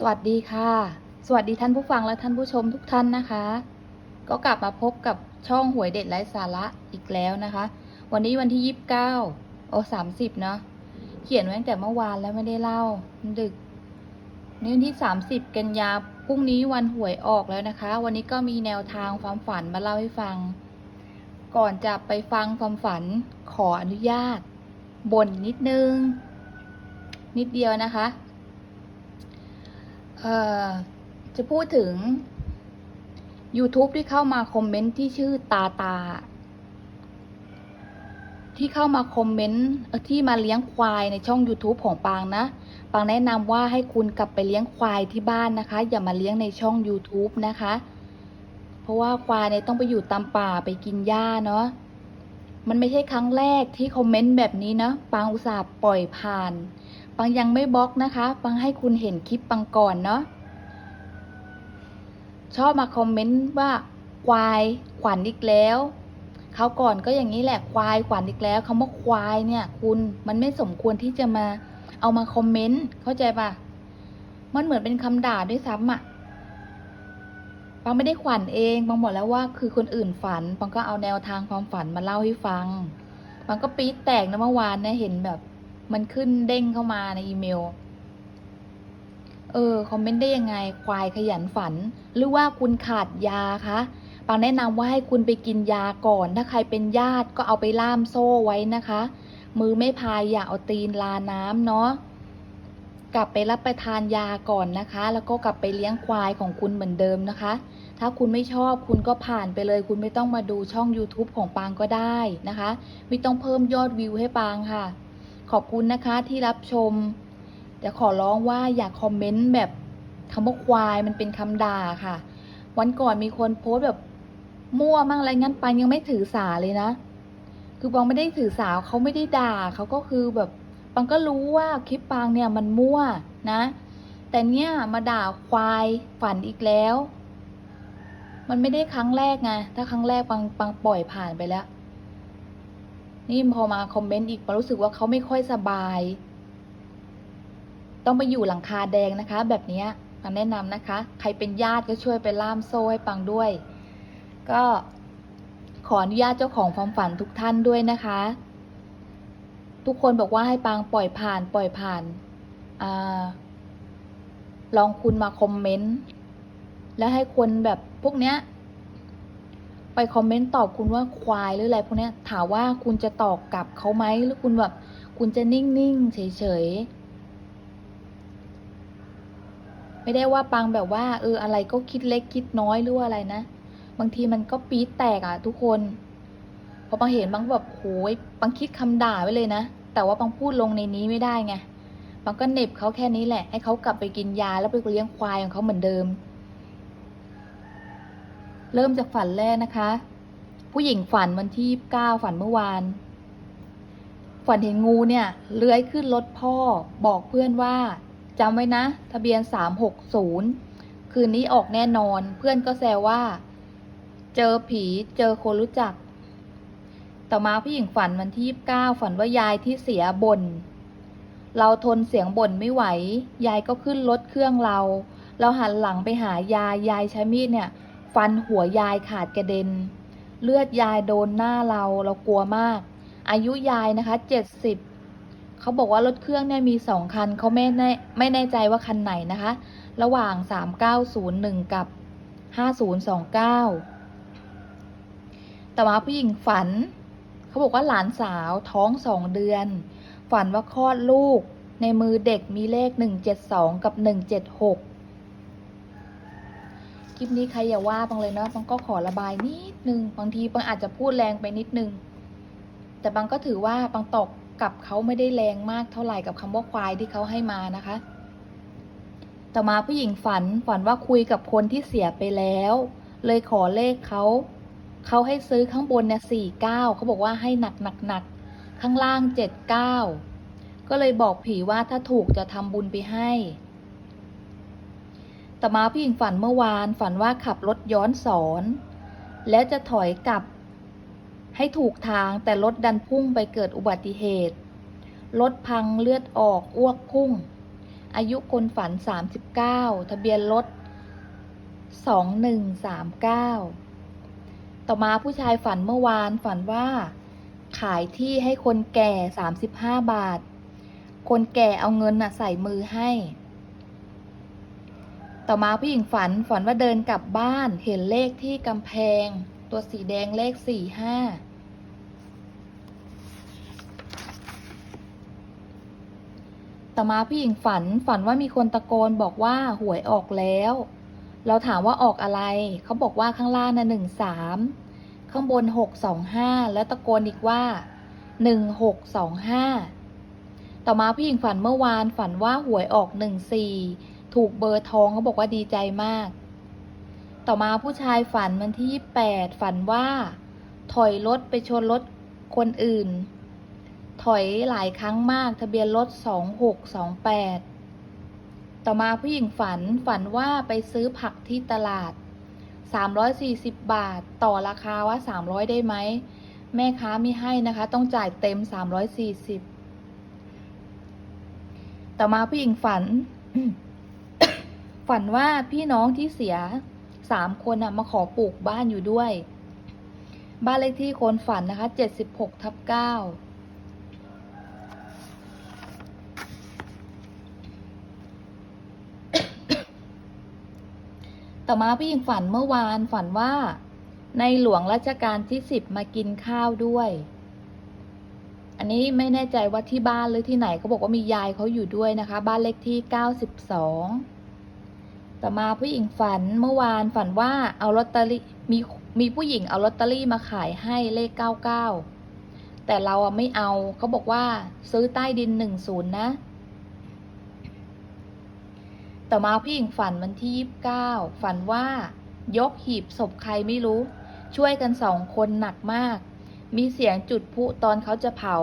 สวัสดีค่ะ สวัสดีท่านผู้ฟังและท่านผู้ชมทุกท่านนะคะ ก็กลับมาพบกับช่องหวยเด็ดไร้สาระอีกแล้วนะคะ วันนี้วันที่ยี่สิบเก้าโอ้สามสิบเนาะเขียนไว้ตั้งแต่เมื่อวานแล้วไม่ได้เล่ามันดึกนี่วันที่สามสิบกันยาพรุ่งนี้วันหวยออกแล้วนะคะ วันนี้ก็มีแนวทางความฝันมาเล่าให้ฟัง ก่อนจะไปฟังความฝันขออนุญาตบ่นนิดนึง นิดเดียวนะคะ เอ่อจะพูดถึง YouTube ที่เข้ามาคอมเมนต์ที่ชื่อตาตา ที่เข้ามาคอมเมนต์ที่มาเลี้ยงควายในช่อง YouTube ของปางนะ ปางแนะนำว่าให้คุณกลับไปเลี้ยงควายที่บ้านนะคะ อย่ามาเลี้ยงในช่อง YouTube นะคะ เพราะว่าควายเนี่ยต้องไปอยู่ตามป่าไปกินหญ้าเนาะมันไม่ใช่ครั้งแรกที่คอมเมนต์แบบนี้นะ ปางอุตส่าห์ปล่อยผ่าน ปังยังไม่บล็อกนะคะ ปังให้คุณเห็นคลิปปังก่อนเนาะชอบมาคอมเมนต์ว่าควายขวัญอีกแล้วเขาก่อนก็อย่างนี้แหละควายขวัญอีกแล้วคำว่าควายเนี่ย คุณมันไม่สมควรที่จะมาเอามาคอมเมนต์เข้าใจปะมันเหมือนเป็นคำด่าด้วยซ้ำอะปังไม่ได้ขวัญเองปังบอกแล้วว่าคือคนอื่นฝันปังก็เอาแนวทางความฝันมาเล่าให้ฟังปังก็ปี๊ดแตกนะเมื่อวานเนี่ยเห็นแบบ มันขึ้นเด้งเข้ามาในอีเมล เออ คอมเมนต์ได้ยังไง ควายขยันฝัน หรือว่าคุณขาดยาคะปางแนะนำว่าให้คุณไปกินยาก่อน ถ้าใครเป็นญาติก็เอาไปล่ามโซ่ไว้นะคะ มือไม่พายอย่าเอาตีนลาน้ำเนาะ กลับไปรับประทานยาก่อนนะคะ แล้วก็กลับไปเลี้ยงควายของคุณเหมือนเดิมนะคะ ถ้าคุณไม่ชอบคุณก็ผ่านไปเลย คุณไม่ต้องมาดูช่อง YouTube ของปางก็ได้นะคะ ไม่ต้องเพิ่มยอดวิวให้ปางค่ะ ขอบคุณนะคะที่รับชม แต่ขอร้องว่าอย่าคอมเมนต์แบบคำว่าควายมันเป็นคำด่าค่ะ วันก่อนมีคนโพสต์แบบมั่วมั่งอะไรงั้นปังยังไม่ถือสาเลยนะ คือปังไม่ได้ถือสาเขาไม่ได้ด่าเขาก็คือแบบปังก็รู้ว่าคลิปปังเนี่ยมันมั่วนะ แต่เนี่ยมาด่าควายฝันอีกแล้ว มันไม่ได้ครั้งแรกไงถ้าครั้งแรกปังปังปล่อยผ่านไปแล้ว นี่พอมาคอมเมนต์อีกปังรู้สึกว่าเขาไม่ค่อยสบาย ต้องไปอยู่หลังคาแดงนะคะ แบบนี้ยปังแนะนำนะคะ ใครเป็นญาติก็ช่วยไปล่ามโซ่ให้ปังด้วย ก็ขออนุญาตเจ้าของความฝันทุกท่านด้วยนะคะ ทุกคนบอกว่าให้ปังปล่อยผ่านปล่อยผ่านอลองคุณมาคอมเมนต์ แล้วให้คนแบบพวกเนี้ย ไปคอมเมนต์ตอบคุณว่าควายหรืออะไรพวกนี้ถามว่าคุณจะตอบกลับเขาไหมหรือคุณแบบ คุณจะนิ่งๆเฉยๆไม่ได้ว่าปังแบบว่า เอออะไรก็คิดเล็กคิดน้อยหรือว่าอะไรนะ บางทีมันก็ปี๊ดแตกอะทุกคนพอปังเห็นบางแบบโหยปังคิดคำด่าไว้เลยนะแต่ว่าปังพูดลงในนี้ไม่ได้ไงปังก็เน็บเขาแค่นี้แหละให้เขากลับไปกินยาแล้วไปเลี้ยงควายของเขาเหมือนเดิม เริ่มจากฝันแรกนะคะ ผู้หญิงฝันวันที่เก้าฝันเมื่อวาน ฝันเห็นงูเนี่ยเลื้อยขึ้นรถพ่อ บอกเพื่อนว่าจำไว้นะ ทะเบียนสามหกศูนย์คืนนี้ออกแน่นอน เพื่อนก็แซวว่า เจอผีเจอคนรู้จัก ต่อมาผู้หญิงฝันวันที่เก้าฝันว่ายายที่เสียบน่นเราทนเสียงบ่นไม่ไหว ยายก็ขึ้นรถเครื่องเรา เราหันหลังไปหายายยายใช้มีดเนี่ย ฟันหัวยายขาดกระเด็น เลือดยายโดนหน้าเราเรากลัวมาก อายุยายนะคะเจ็ดสิบเขาบอกว่ารถเครื่องเนี่ยมีสองคันเขาไม่แน่ไม่แน่ใจว่าคันไหนนะคะ ระหว่างสามเก้าศูนย์หนึ่งกับห้าศูนย์สองเก้าแต่มาผู้หญิงฝัน เขาบอกว่าหลานสาวท้องสองเดือน ฝันว่าคลอดลูกในมือเด็กมีเลขหนึ่งเจ็ดสองกับหนึ่งเจ็ดหก คลิปนี้ใครอย่าว่าบังเลยเนาะบังก็ขอระบายนิดนึง บางทีบังอาจจะพูดแรงไปนิดนึง แต่บังก็ถือว่าบังตอบกับเขาไม่ได้แรงมากเท่าไหร่กับคำว่าควายที่เขาให้มานะคะ ต่อมาผู้หญิงฝันฝันว่าคุยกับคนที่เสียไปแล้ว เลยขอเลขเขา เขาให้ซื้อข้างบนเนี่ยสี่เก้าเขาบอกว่าให้หนักหนักหนักข้างล่างเจ็ดเก้าก็เลยบอกผีว่าถ้าถูกจะทำบุญไปให้ ต่อมาผู้หญิงฝันเมื่อวานฝันว่าขับรถย้อนสอน แล้วจะถอยกลับ ให้ถูกทางแต่รถดันพุ่งไปเกิดอุบัติเหตุ รถพังเลือดออกอ้วกพุ่ง อายุคนฝันสามสิบเก้าทะเบียนรถสองหนึ่งสามเก้าต่อมาผู้ชายฝันเมื่อวานฝันว่า ขายที่ให้คนแก่สามสิบาบาท คนแก่เอาเงินน่ะใส่มือให้ ต่อมาผู้หญิงฝันฝันว่าเดินกลับบ้าน เห็นเลขที่กำแพง ตัวสีแดงเลขสี่ห้าต่อมาผู้หญิงฝันฝันว่ามีคนตะโกนบอกว่าหวยออกแล้ว เราถามว่าออกอะไร เขาบอกว่าข้างล่างน่ะหนึ่งสามข้างบนหกสองห้าแล้วตะโกนอีกว่าหนึ่งหกสองห้าต่อมาผู้หญิงฝันเมื่อวานฝันว่าหวยออกหนึ่งสี่ ถูกเบอร์ทองเขาบอกว่าดีใจมาก ต่อมาผู้ชายฝันวันที่แปดฝันว่า ถอยรถไปชนรถคนอื่น ถอยหลายครั้งมากทะเบียนรถสองหกสองแปดต่อมาผู้หญิงฝันฝันว่าไปซื้อผักที่ตลาด 340 บาท ต่อราคาว่า 300 ได้ไหม แม่ค้าไม่ให้นะคะ ต้องจ่ายเต็ม 340 ต่อมาผู้หญิงฝัน ฝันว่าพี่น้องที่เสียสามคนนะมาขอปลูกบ้านอยู่ด้วย บ้านเลขที่คนฝันนะคะ76ทับ9ต่อมาผู้หญิงฝันเมื่อวานฝันว่า ในหลวงรัชกาลที่สิบมากินข้าวด้วย อันนี้ไม่แน่ใจว่าที่บ้านหรือที่ไหนเขาบอกว่ามียายเขาอยู่ด้วยนะคะ บ้านเลขที่เก้าสิบสอง ต่อมาผู้หญิงฝันเมื่อวานฝันว่าเอาลอตเตอรี่มีมีผู้หญิงเอาลอตเตอรี่มาขายให้เลขเก้าเก้าแต่เราอะไม่เอาเขาบอกว่าซื้อใต้ดินหนึ่งศูนย์นะ ต่อมาผู้หญิงฝันวันที่ยี่สิบเก้าฝันว่ายกหีบศพใครไม่รู้ ช่วยกันสองคนหนักมาก มีเสียงจุดพลุตอนเขาจะเผา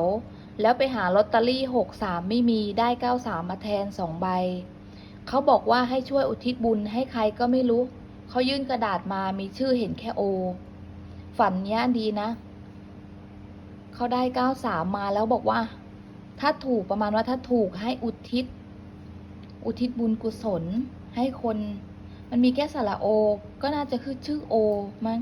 แล้วไปหาลอตเตอรี่หกสามไม่มีได้เก้าสามมาแทนสองใบ เขาบอกว่าให้ช่วยอุทิศบุญให้ใครก็ไม่รู้ เขายื่นกระดาษมามีชื่อเห็นแค่โอ ฝันเนี้ยดีนะ เขาได้เก้าสามมาแล้วบอกว่า ถ้าถูกประมาณว่าถ้าถูกให้อุทิศ อุทิศบุญกุศลให้คน มันมีแค่สระโอ ก็น่าจะคือชื่อโอมั้ง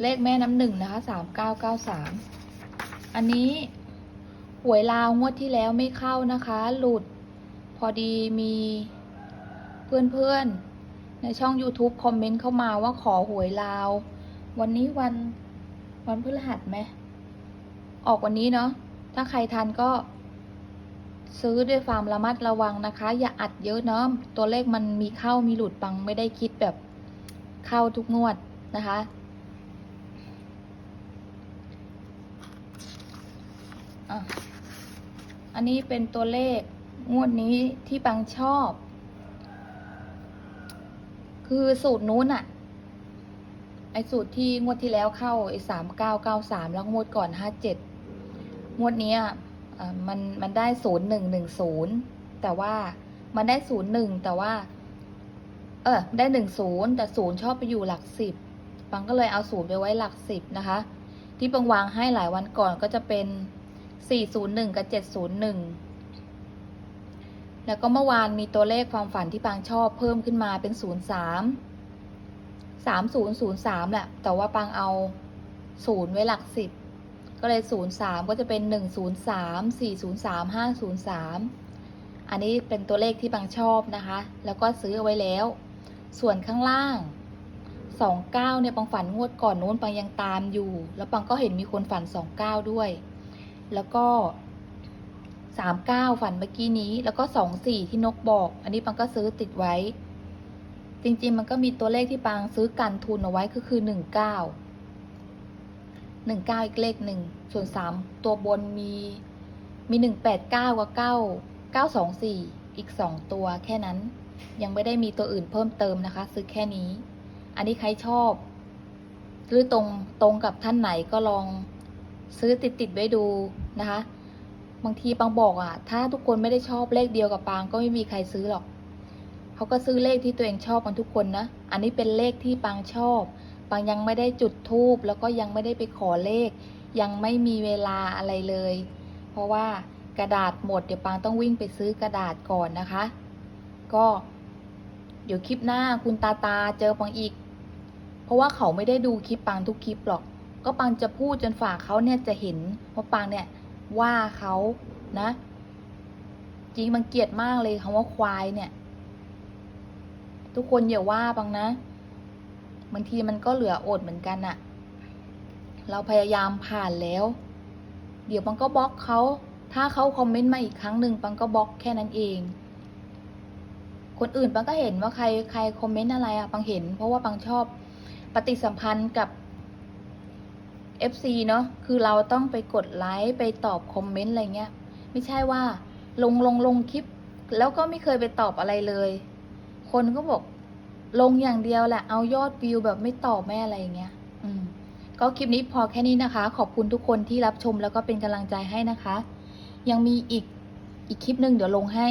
เลขแม่น้ำหนึ่งนะคะสามเก้าเก้าสาม อันนี้ หวยลาวงวดที่แล้วไม่เข้านะคะ หลุด พอดีมีเพื่อนๆ ในช่อง YouTube คอมเมนต์เข้ามาว่าขอหวยลาว วันนี้วันวันพฤหัสไหม ออกวันนี้เนาะ ถ้าใครทันก็ ซื้อด้วยความระมัดระวังนะคะ อย่าอัดเยอะเนาะ ตัวเลขมันมีเข้ามีหลุดปังไม่ได้คิดแบบเข้าทุกงวดนะคะอะ อันนี้เป็นตัวเลขงวดนี้ที่ปังชอบ คือสูตรนู้นอะไอสูตรที่งวดที่แล้วเข้าไอสามเก้าเก้าสามแล้วงวดก่อนห้าเจ็ดงวดนี้อะมันมันได้ศูนย์หนึ่งหนึ่งศูนย์แต่ว่ามันได้ศูนย์หนึ่งแต่ว่า เออได้หนึ่งศูนย์แต่ศูนย์ชอบไปอยู่หลักสิบปังก็เลยเอาศูนย์ไปไว้หลักสิบนะคะ ที่ปังวางให้หลายวันก่อนก็จะเป็น 401 กับ 701 แล้วก็เมื่อวานมีตัวเลขความฝันที่ปางชอบเพิ่มขึ้นมาเป็น 03 3003 แหละ แต่ว่าปางเอา 0 ไว้หลัก 10 ก็เลย 03 ก็จะเป็น 103 403 503 อันนี้เป็นตัวเลขที่ปางชอบนะคะ แล้วก็ซื้อเอาไว้แล้ว ส่วนข้างล่าง29เนี่ยปังฝันงวดก่อนนู้นปังยังตามอยู่ แล้วปังก็เห็นมีคนฝัน 29 ด้วย แล้วก็สามเก้าฝันเมื่อกี้นี้แล้วก็สองสี่ที่นกบอก อันนี้ปังก็ซื้อติดไว้ จริง ๆ มันก็มีตัวเลขที่ปังซื้อกันทุนเอาไว้ก็คือหนึ่งเก้าหนึ่งเก้าอีกเลขหนึ่งส่วนสามตัวบนมีมีหนึ่งแปดเก้ากับเก้าเก้าสองสี่อีกสองตัวแค่นั้น ยังไม่ได้มีตัวอื่นเพิ่มเติมนะคะ ซื้อแค่นี้ อันนี้ใครชอบหรือตรงตรงกับท่านไหนก็ลองซื้อติดติดไว้ดู นะคะ บางทีปังบอกอะ ถ้าทุกคนไม่ได้ชอบเลขเดียวกับปางก็ไม่มีใครซื้อหรอก เขาก็ซื้อเลขที่ตัวเองชอบกันทุกคนนะ อันนี้เป็นเลขที่ปังชอบ ปังยังไม่ได้จุดทูบแล้วก็ยังไม่ได้ไปขอเลข ยังไม่มีเวลาอะไรเลย เพราะว่ากระดาษหมดเดี๋ยวปังต้องวิ่งไปซื้อกระดาษก่อนนะคะ ก็เดี๋ยวคลิปหน้าคุณตาตาเจอปังอีก เพราะว่าเขาไม่ได้ดูคลิปปังทุกคลิปหรอก ก็ปังจะพูดจนฝากเขาเนี่ยจะเห็นว่าปังเนี่ย ว่าเขานะ จริงมันเกลียดมากเลยคำว่าควายเนี่ย ทุกคนอย่าว่าปังนะ บางทีมันก็เหลืออดเหมือนกันอะเราพยายามผ่านแล้ว เดี๋ยวปังก็บล็อกเขา ถ้าเขาคอมเมนต์มาอีกครั้งหนึ่งปังก็บล็อกแค่นั้นเอง คนอื่นปังก็เห็นว่าใครใครคอมเมนต์อะไรอะปังเห็น เพราะว่าปังชอบปฏิสัมพันธ์กับ FC เนาะคือเราต้องไปกดไลค์ไปตอบคอมเมนต์อะไรเงี้ย ไม่ใช่ว่า ลงลงลงคลิป แล้วก็ไม่เคยไปตอบอะไรเลย คนก็บอกลงอย่างเดียวแหละ เอายอดวิวแบบไม่ตอบไม่อะไรเงี้ย อืม ก็คลิปนี้พอแค่นี้นะคะ ขอบคุณทุกคนที่รับชมแล้วก็เป็นกำลังใจให้นะคะ ยังมีอีกอีกคลิปหนึ่งเดี๋ยวลงให้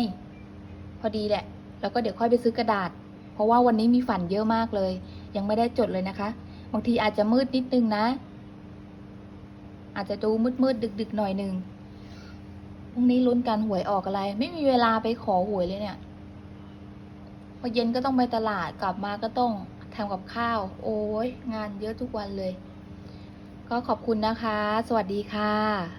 พอดีแหละ แล้วก็เดี๋ยวค่อยไปซื้อกระดาษ เพราะว่าวันนี้มีฝันเยอะมากเลย ยังไม่ได้จดเลยนะคะ บางทีอาจจะมืดนิดนึงนะ อาจจะดูมืดมืดดึกดึก ๆ หน่อยหนึ่งพรุ่งนี้ลุ้นการหวยออกอะไร ไม่มีเวลาไปขอหวยเลยเนี่ยพอเย็นก็ต้องไปตลาดกลับมาก็ต้องทำกับข้าว โอ้ยงานเยอะทุกวันเลย ก็ขอบคุณนะคะ สวัสดีค่ะ